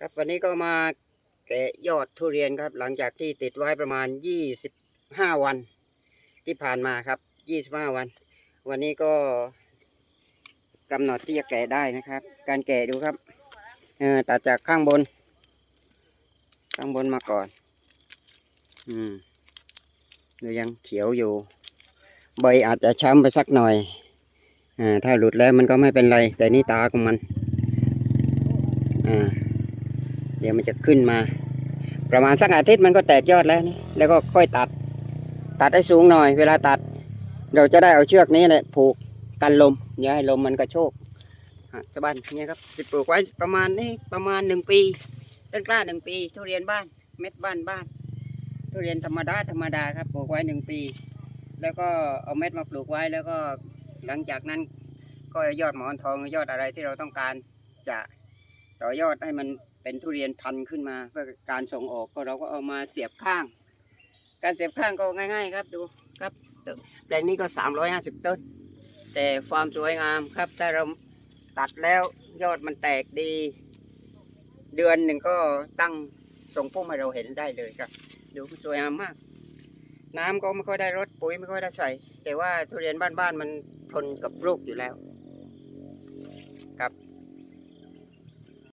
ครับวันนี้ก็มาแกะยอดทุเรียนครับ หลังจากที่ติดไว้ประมาณยี่สิบห้าวัน ที่ผ่านมาครับยี่สิบห้าวัน วันนี้ก็กำหนดที่จะแกะได้นะครับ การแกะดูครับเออตัดจากข้างบน ข้างบนมาก่อน อืมดูยังเขียวอยู่ ใบอาจจะช้ำไปสักหน่อยอ่าถ้าหลุดแล้วมันก็ไม่เป็นไร แต่นี่ตาของมันอ่า ดี๋ยวมันจะขึ้นมา ประมาณสักอาทิตย์มันก็แตกยอดแล้วนี่แล้วก็ค่อยตัด ตัดให้สูงหน่อย เวลาตัด เราจะได้เอาเชือกนี้แหละผูกกันลมอย่าให้ลมมันกระโชกอะสบายเนี่ยครับติดปลูกไว้ประมาณนี้ประมาณหนึ่งปีต้นกล้าหนึ่งปี ทุเรียนบ้านเม็ดบ้านบ้านทุเรียนธรรมดาธรรมดาครับปลูกไว้หนึ่งปี แล้วก็เอาเม็ดมาปลูกไว้แล้วก็หลังจากนั้นก็ยอดหมอนทองยอดอะไรที่เราต้องการจะต่อยอดให้มัน เป็นทุเรียนพันธุ์ขึ้นมา เพื่อการส่งออกก็เราก็เอามาเสียบข้าง การเสียบข้างก็ง่ายๆครับดูครับแปลงนี้ก็ 350 ต้น แต่ความสวยงามครับ ถ้าเราตัดแล้วยอดมันแตกดี เดือนหนึ่งก็ตั้งส่งพุ่มให้เราเห็นได้เลยครับ ดูสวยงามมาก น้ำก็ไม่ค่อยได้รดปุ๋ยไม่ค่อยได้ใส่ แต่ว่าทุเรียนบ้านๆมันทนกับโรคอยู่แล้ว ครับ